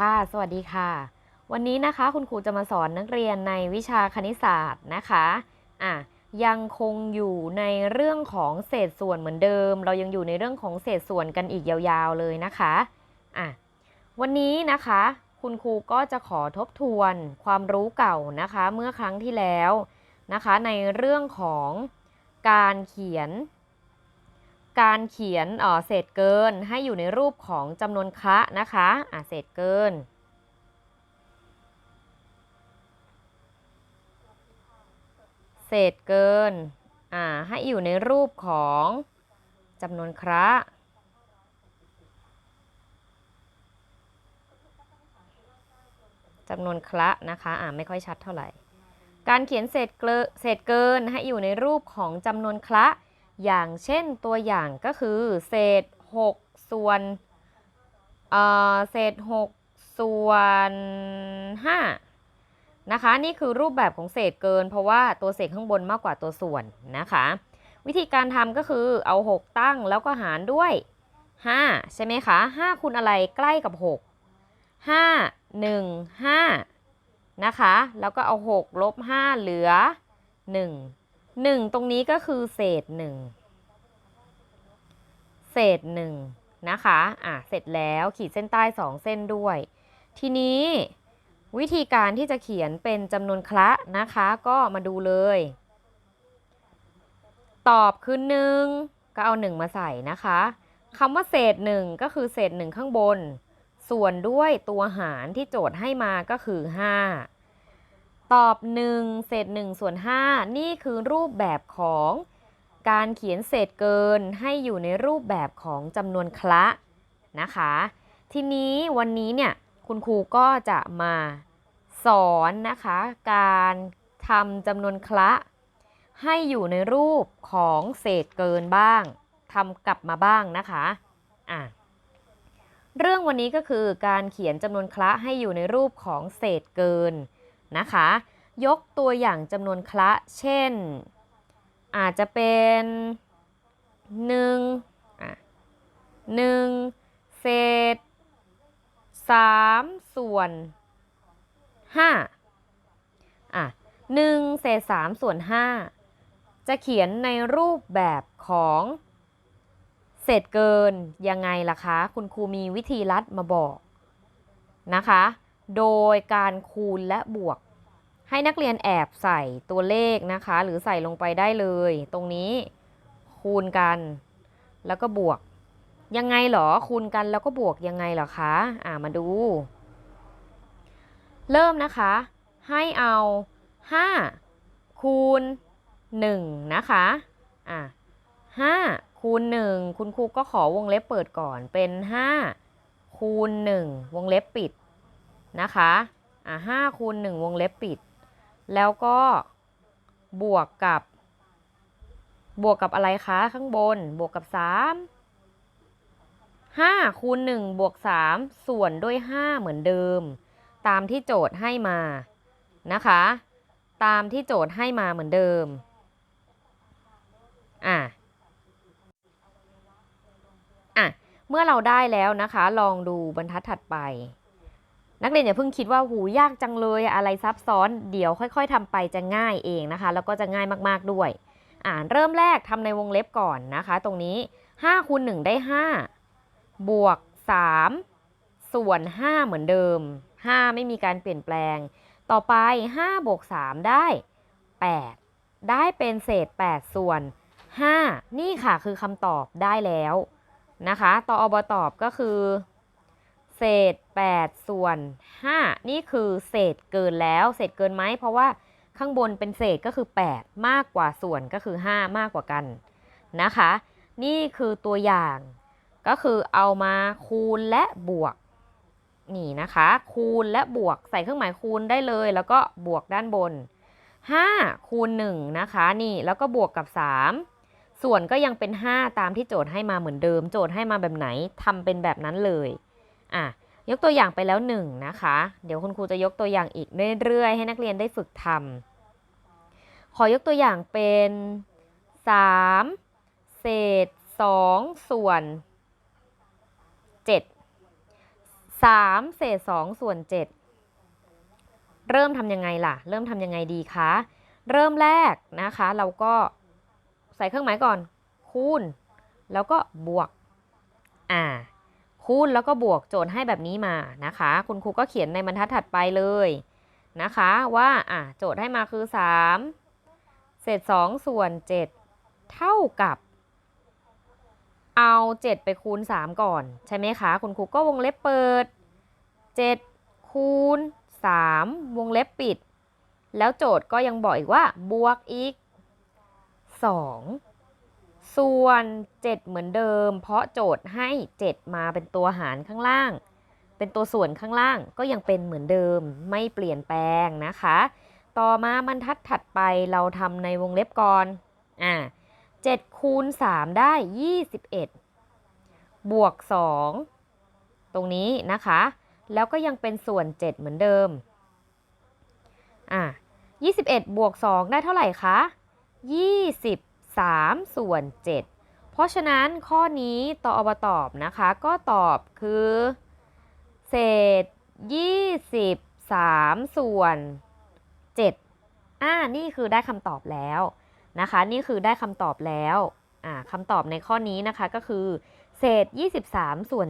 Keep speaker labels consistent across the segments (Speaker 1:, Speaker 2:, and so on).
Speaker 1: ค่ะ สวัสดีค่ะ วันนี้นะคะคุณครูจะมาสอนนักเรียนในวิชาคณิตศาสตร์นะคะอะยังคงอยู่ในเรื่องของเศษส่วนเหมือนเดิม เรายังอยู่ในเรื่องของเศษส่วนกันอีกยาวๆเลยนะคะอะวันนี้นะคะ คุณครูก็จะขอทบทวนความรู้เก่านะคะ เมื่อครั้งที่แล้วนะคะ ในเรื่องของการเขียน การเขียนเศษเกินให้อยู่ในรูปของจำนวนคะนะคะเศษเกิน เศษเกินให้อยู่ในรูปของจำนวนคระจำนวนคละนะคะอ่าไม่ค่อยชัดเท่าไหร่ การเขียนเศษเกลเศษเกินให้อยู่ในรูปของจำนวนคละ อย่างเช่นตัวอย่างก็คือ เศษ 6 ส่วนเศษ 6 ส่วน5นะคะ นี่คือรูปแบบของเศษเกิน เพราะว่าตัวเศษข้างบนมากกว่าตัวส่วนนะคะ วิธีการทำก็คือเอา 6 ตั้งแล้วก็หารด้วย 5 ใช่ไหมคะ 5คูณอะไรใกล้กับ 6 5 1 5 นะคะ แล้วก็เอา 6 ลบ 5 เหลือ 1 1ตรงนี้ก็คือเศษ1เศษ1นะคะอะเสร็จแล้วขีดเส้นใต้2เส้นด้วย ทีนี้วิธีการที่จะเขียนเป็นจำนวนคละนะคะ ก็มาดูเลย ตอบคือ1ก็เอา1มาใส่นะคะคำว่าเศษ1ก็คือเศษ1ข้างบน ส่วนด้วยตัวหารที่โจทย์ให้มาก็คือ 5 ตอบ 1 เศษ1ส่วน 5 นี่คือรูปแบบของการเขียนเศษเกินให้อยู่ในรูปแบบของจำนวนคละนะคะ ทีนี้วันนี้เนี่ยคุณครูก็จะมาสอนนะคะ การทำจำนวนคละ ให้อยู่ในรูปของเศษเกินบ้างทำกลับมาบ้างนะคะอะเรื่องวันนี้ก็คือการเขียนจำนวนคละให้อยู่ในรูปของเศษเกิน นะคะ ยกตัวอย่างจำนวนคละ เช่น อาจจะเป็น1อะ1เศษ3ส่วน5อะ1เศษ3ส่วน 5 จะเขียนในรูปแบบของเศษเกินยังไงล่ะคะ คุณครูมีวิธีลัดมาบอกนะคะ โดยการคูณและบวก ให้นักเรียนแอบใส่ตัวเลขนะคะ หรือใส่ลงไปได้เลย ตรงนี้คูณกัน แล้วก็บวก ยังไงหรอคูณกันแล้วก็บวกยังไงหรอคะอ่ามาดู เริ่มนะคะ ให้เอา 5 คูณ 1 นะคะอะ5คูณ 1 คุณครูก็ขอวงเล็บเปิดก่อนเป็น 5 คูณ 1 วงเล็บปิด นะคะอะ5คูณ1วงเล็บปิด แล้วก็บวกกับบวกกับอะไรคะข้างบน บวกกับ3 5คูณ1บวก3ส่วนด้วย5เหมือนเดิม ตามที่โจทย์ให้มานะคะ ตามที่โจทย์ให้มาเหมือนเดิมอะอะเมื่อเราได้แล้วนะคะ ลองดูบรรทัดถัดไป นักเรียนอย่าเพิ่งคิดว่าหูยากจังเลยอะไรซับซ้อน เดี๋ยวค่อย ๆทำไปจะง่ายเองนะคะ แล้วก็จะง่ายมากๆด้วย อ่านเริ่มแรกทำในวงเล็บก่อนนะคะ ตรงนี้5คูณ1ได้ 5 บวก 3 ส่วน 5 เหมือนเดิม 5 ไม่มีการเปลี่ยนแปลง ต่อไป5บวก3ได้ 8 ได้เป็นเศษ 8 ส่วน 5 นี่ค่ะคือคำตอบได้แล้วนะคะ ต่ออบตอบก็คือ เศษ 8 ส่วน 5 นี่คือเศษเกินแล้ว เศษเกินไหม เพราะว่าข้างบนเป็นเศษก็คือ 8 มากกว่าส่วนก็คือ 5 มากกว่ากันนะคะ นี่คือตัวอย่าง ก็คือเอามาคูณและบวก นี่นะคะ คูณและบวกใส่เครื่องหมายคูณได้เลย แล้วก็บวกด้านบน 5 คูณ 1 นะคะ นี่แล้วก็บวกกับ 3ส่วนก็ยังเป็น 5 ตามที่โจทย์ให้มาเหมือนเดิม โจทย์ให้มาแบบไหนทำเป็นแบบนั้นเลย อะยกตัวอย่างไปแล้ว1นะคะ เดี๋ยวคุณครูจะยกตัวอย่างอีกเรื่อยๆ ให้นักเรียนได้ฝึกทำขอยกตัวอย่างเป็น 3 เศษ 2 ส่วน 7 3 เศษ 2 ส่วน 7 เริ่มทำยังไงล่ะ เริ่มทำยังไงดีคะ เริ่มแรกนะคะ เราก็ใส่เครื่องหมายก่อน คูณ แล้วก็บวก อ่า คูณแล้วก็บวกโจทย์ให้แบบนี้มานะคะ คุณครูก็เขียนในบรรทัดถัดไปเลยนะคะว่าอะโจทย์ให้มาคือ 3 เศษ 2 ส่วน 7 เท่ากับ เอา 7 ไปคูณ 3 ก่อน ใช่ไหมคะ คุณครูก็วงเล็บเปิด 7 คูณ 3 วงเล็บปิด แล้วโจทย์ก็ยังบอกอีกว่าบวกอีก 2 ส่วน 7 เหมือนเดิม เพราะโจทย์ให้ 7 มาเป็นตัวหารข้างล่าง เป็นตัวส่วนข้างล่างก็ยังเป็นเหมือนเดิมไม่เปลี่ยนแปลงนะคะ ต่อมาบรรทัดถัดไปเราทำในวงเล็บก่อนอ่า7คูณ3ได้ 21 บวก 2 ตรงนี้นะคะ แล้วก็ยังเป็นส่วน 7 เหมือนเดิมอ่า21 บวก 2 ได้เท่าไหร่คะ 3 ส่วน 7 เพราะฉะนั้นข้อนี้ตออบตอบนะคะ ก็ตอบคือ เศษ 23 ส่วน 7 อ่า นี่คือได้คำตอบแล้วนะคะ นี่คือได้คำตอบแล้ว อ่าคำตอบในข้อนี้นะคะก็คือ เศษ 23 ส่วน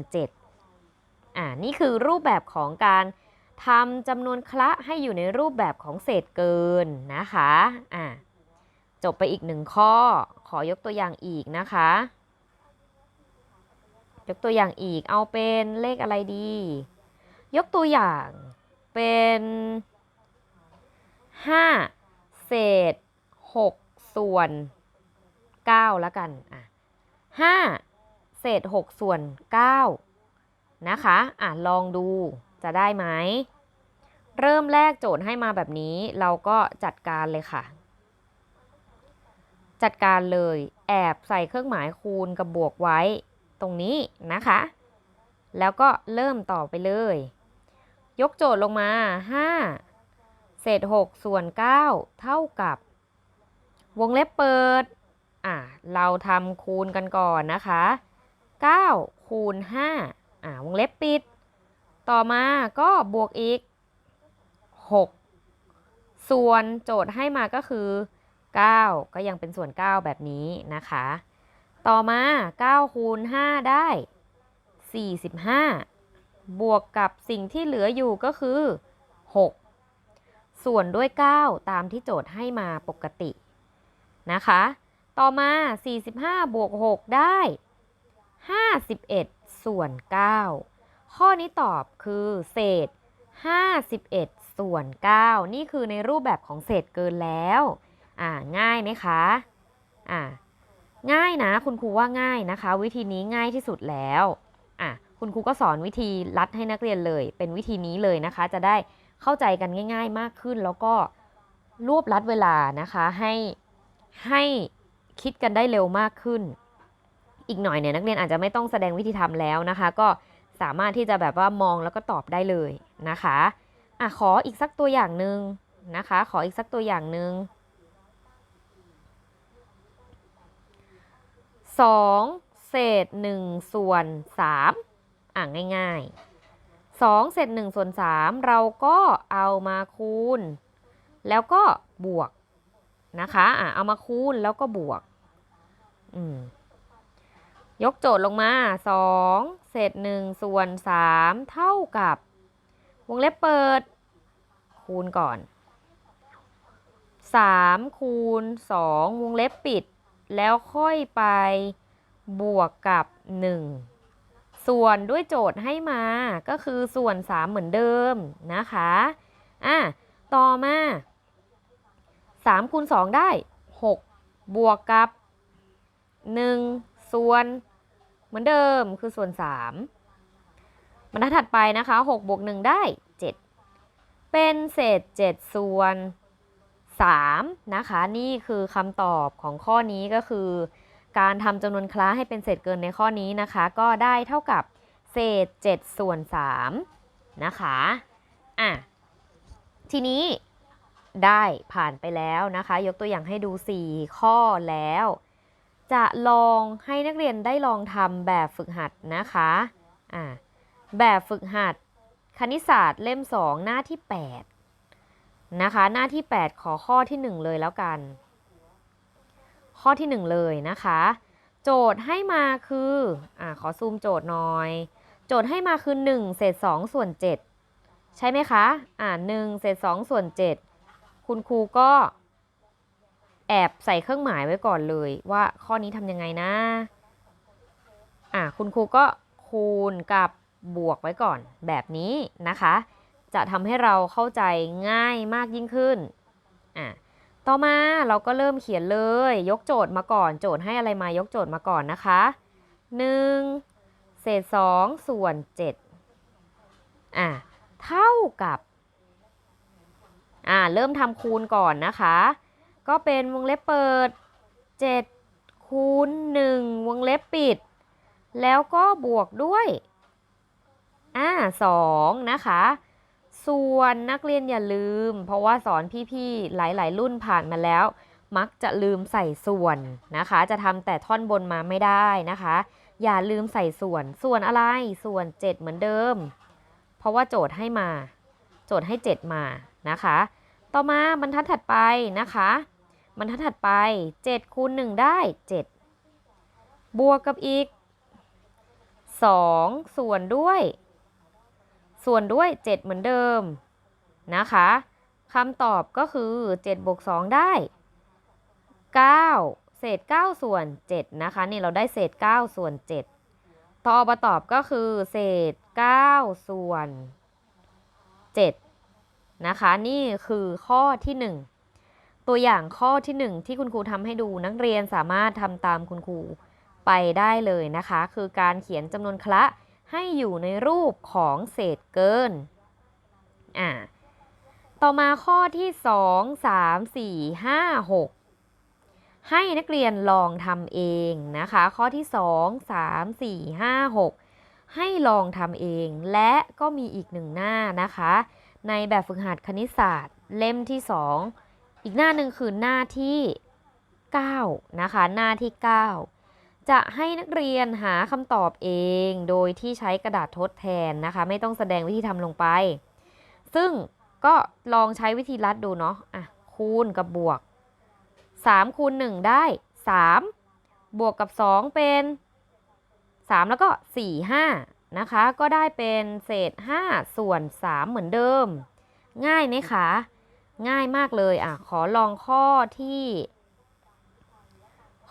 Speaker 1: 7 อ่า นี่คือรูปแบบของการทำจำนวนคละให้อยู่ในรูปแบบของเศษเกินนะคะ อ่า จบไปอีกหนึ่งข้อ ขอยกตัวอย่างอีกนะคะ ยกตัวอย่างอีกเอาเป็นเลขอะไรดี ยกตัวอย่างเป็น5เศษ6ส่วน9แล้วกันอะ5เศษ6ส่วน9นะคะอะลองดูจะได้ไหม เริ่มแรกโจทย์ให้มาแบบนี้เราก็จัดการเลยค่ะ จัดการเลยแอบใส่เครื่องหมายคูณกับบวกไว้ตรงนี้นะคะ แล้วก็เริ่มต่อไปเลย ยกโจทย์ลงมา 5 เศษ 6 ส่วน 9 เท่ากับ วงเล็บเปิด อะ เราทำคูณกันก่อนนะคะ 9 คูณ 5 อะ วงเล็บปิด ต่อมาก็บวกอีก 6 ส่วนโจทย์ให้มาก็คือ 9 ก็ยังเป็นส่วน 9 แบบนี้นะคะ ต่อมา9คูณ5ได้ 45 บวกกับสิ่งที่เหลืออยู่ก็คือ 6 ส่วนด้วย 9 ตามที่โจทย์ให้มาปกตินะคะ ต่อมา 45 บวก 6 ได้ 51 ส่วน 9 ข้อนี้ตอบคือเศษ 51 ส่วน 9 นี่คือในรูปแบบของเศษเกินแล้ว อ่าง่ายไหมคะอ่าง่ายนะคุณครูว่าง่ายนะคะ วิธีนี้ง่ายที่สุดแล้วอะคุณครูก็สอนวิธีรัดให้นักเรียนเลย เป็นวิธีนี้เลยนะคะ จะได้เข้าใจกันง่าย ๆ มากขึ้น แล้วก็รวบรัดเวลานะคะให้ให้คิดกันได้เร็วมากขึ้น อีกหน่อยเนี่ยนักเรียนอาจจะไม่ต้องแสดงวิธีทำแล้วนะคะ ก็สามารถที่จะแบบว่ามองแล้วก็ตอบได้เลยนะคะอะขออีกสักตัวอย่างหนึ่งนะคะ ขออีกสักตัวอย่างหนึ่ง 2 เศษ 1 ส่วน 3 อะง่าย ๆ 2 เศษ 1 ส่วน 3 เราก็เอามาคูณ แล้วก็บวกนะคะอะเอามาคูณแล้วก็บวก อืมยกโจทย์ลงมา 2 เศษ 1 ส่วน 3 เท่ากับ วงเล็บเปิด คูณก่อน 3 คูณ 2 วงเล็บปิด แล้วค่อยไปบวกกับ 1 ส่วนด้วยโจทย์ให้มาก็คือส่วน 3 เหมือนเดิมนะคะอะต่อมา 3คูณ2 ได้ 6 บวกกับ 1 ส่วนเหมือนเดิมคือส่วน 3บรรทัดถัดไปนะคะ 6 บวก 1 ได้ 7 เป็นเศษ 7 ส่วน 3 นะคะนี่คือคำตอบของข้อนี้ก็คือ การทำจำนวนคล้าให้เป็นเศษเกินในข้อนี้นะคะ ก็ได้เท่ากับเศษ 7 ส่วน3นะคะอะทีนี้ได้ผ่านไปแล้วนะคะ ยกตัวอย่างให้ดู 4 ข้อแล้ว จะลองให้นักเรียนได้ลองทำแบบฝึกหัดนะคะอะแบบฝึกหัดคณิตศาสตร์เล่ม 2 หน้าที่ 8 นะคะ หน้าที่ 8 ขอข้อที่ 1 เลยแล้วกัน ข้อที่ 1 เลยนะคะ โจทย์ให้มาคืออ่าขอซูมโจทย์หน่อย โจทย์ให้มาคือ 1 เศษ 2 ส่วน 7 ใช่ไหมคะอ่า1เศษ 2 ส่วน 7 คุณครูก็แอบใส่เครื่องหมายไว้ก่อนเลยว่าข้อนี้ทำยังไงนะ อะคุณครูก็คูณกับบวกไว้ก่อนแบบนี้นะคะ จะทำให้เราเข้าใจง่ายมากยิ่งขึ้นอะต่อมาเราก็เริ่มเขียนเลย ยกโจทย์มาก่อน โจทย์ให้อะไรมายกโจทย์มาก่อนนะคะ 1 เศษ 2 ส่วน 7 อะ เท่ากับ อ่าเริ่มทำคูณก่อนนะคะ ก็เป็นวงเล็บเปิด 7 คูณ 1 วงเล็บปิด แล้วก็บวกด้วย อ่าสองนะคะ ส่วนนักเรียนอย่าลืม เพราะว่าสอนพี่ๆ หลายๆ รุ่นผ่านมาแล้ว มักจะลืมใส่ส่วนนะคะ จะทำแต่ท่อนบนมาไม่ได้นะคะ อย่าลืมใส่ส่วน ส่วนอะไร ส่วน 7 เหมือนเดิม เพราะว่าโจทย์ให้มา โจทย์ให้ 7 มานะคะ ต่อมาบรรทัดถัดไปนะคะ บรรทัดถัดไป7คูณ1ได้ 7 บวกกับอีก 2 ส่วนด้วย ส่วนด้วย 7 เหมือนเดิมนะคะคำตอบก็คือ7บวก2ได้ 9 เศษ 9 ส่วน 7 นะคะ นี่เราได้เศษ 9 ส่วน 7 ต่อมาตอบก็คือ เศษ 9 ส่วน 7 นะคะ นี่คือข้อที่ 1 ตัวอย่างข้อที่ 1 ที่คุณครูทำให้ดูนักเรียนสามารถทำตามคุณครูไปได้เลยนะคะ คือการเขียนจำนวนคละ ให้อยู่ในรูปของเศษเกิน อ่า ต่อมาข้อที่ 2 3 4 5 6ให้นักเรียนลองทำเองนะคะ ข้อที่ 2 3 4 5 6 ให้ลองทำเองและก็มีอีกหนึ่งหน้านะคะ ในแบบฝึกหัดคณิตศาสตร์ เล่มที่ 2 อีกหน้าหนึ่งคือหน้าที่ 9 นะคะ หน้าที่ 9 จะให้นักเรียนหาคำตอบเอง โดยที่ใช้กระดาษทดแทนนะคะ ไม่ต้องแสดงวิธีทำลงไป ซึ่งก็ลองใช้วิธีลัดดูเนาะอะคูณกับบวก3คูณ1ได้ 3 บวกกับ 2 เป็น 3 แล้วก็ 4 5 นะคะ ก็ได้เป็นเศษ 5 ส่วน 3 เหมือนเดิม ง่ายไหมคะ ง่ายมากเลยอะ ขอลองข้อที่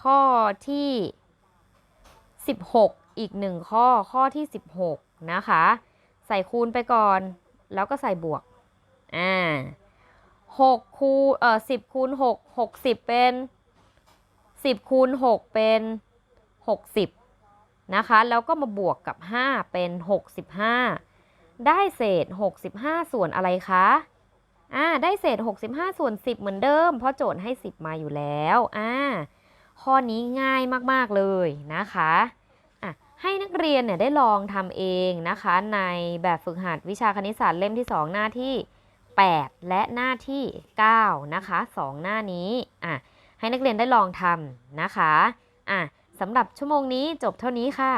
Speaker 1: ข้อที่ 16 อีกหนึ่งข้อข้อที่ 16 นะคะ ใส่คูณไปก่อน แล้วก็ใส่บวก อ่า6คูณเอ่อ10คูณ6 60เป็น10คูณ6เป็น60นะคะ แล้วก็มาบวกกับ5เป็น65ได้เศษ65ส่วนอะไรคะอ่าได้เศษ65ส่วน10เหมือนเดิม เพราะโจทย์ให้10มาอยู่แล้วอ่าข้อนี้ง่ายมาก ๆ เลยนะคะ ให้นักเรียนเนี่ยได้ลองทำเองนะคะ ในแบบฝึกหัดวิชาคณิตศาสตร์เล่มที่ 2 หน้าที่ 8 และหน้าที่ 9 นะคะ 2 หน้านี้อะให้นักเรียนได้ลองทำนะคะอะสำหรับชั่วโมงนี้จบเท่านี้ค่ะ